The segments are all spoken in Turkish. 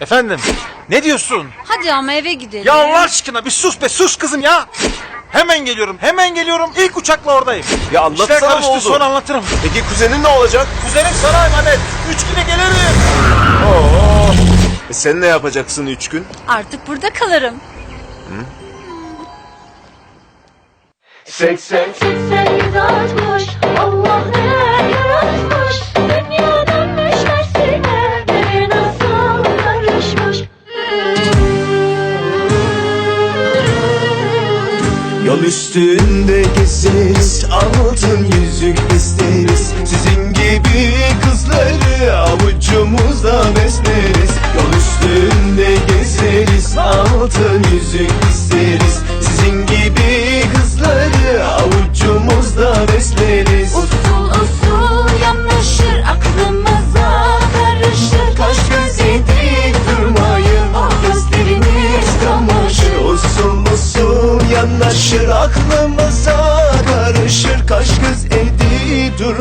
Efendim ne diyorsun? Hadi ama eve gidelim. Ya Allah aşkına bir sus be sus kızım ya. Hemen geliyorum hemen geliyorum ilk uçakla oradayım. Ya anlatsana İşler ne karıştı oldu? sonra anlatırım. Peki kuzenin ne olacak? Kuzenim sana emanet. Üç güne gelirim. Oo. E sen ne yapacaksın üç gün? Artık burada kalırım. 80 Seksen yüz artmış Allah Yol üstünde gezeriz Altın yüzük isteriz. Sizin gibi kızları Avucumuzda besleriz. Yol üstünde gezeriz Altın yüzük isteriz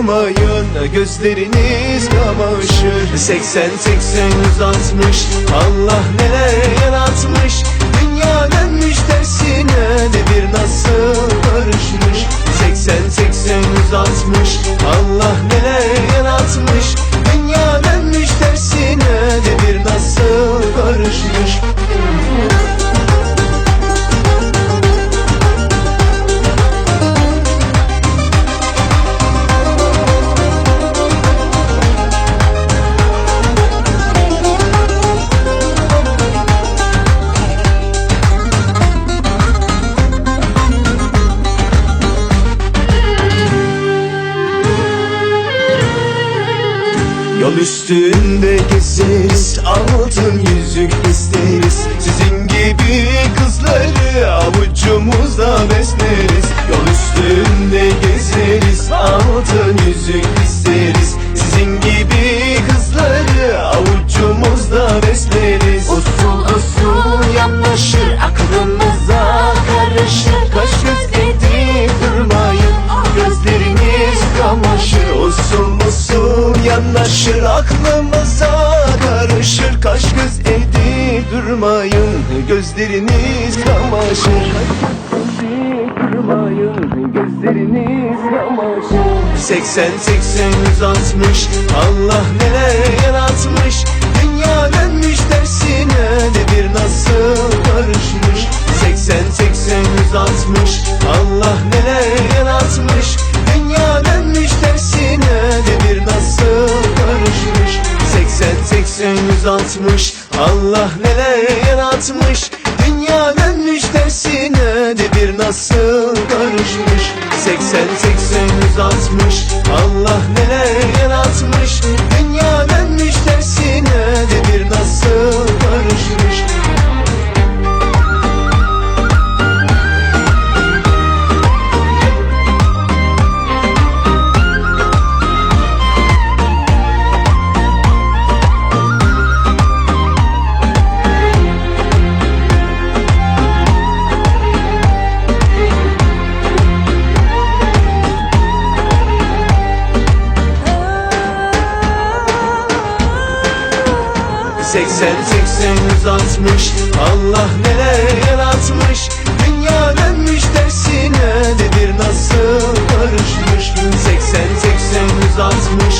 durmayın gözleriniz kamaşır. 80 80 160 Allah neler yaratmış Yol üstünde gezeriz Altın yüzük isteriz Sizin gibi kızları Avucumuzda edip durmayın Gözleriniz kamaşır durmayın Gözleriniz kamaşır 80 80 160 Allah neler yaratmış. Dünya dönmüş tersine Devir nasıl karışmış 80 80 160 Allah neler yaratmış. Dünya dönmüş tersine Devir nasıl karışmış 80 80 160 Allah neler yaratmış Dünya dönmüş tersine Devir nasıl karışmış 80 80 160 Allah neler yaratmış Dünya dönmüş tersine Devir nasıl karışmış Seksen seksen yüz altmış. Allah neler yaratmış Dünya dönmüş tersine Devir nasıl karışmış Seksen seksen yüz altmış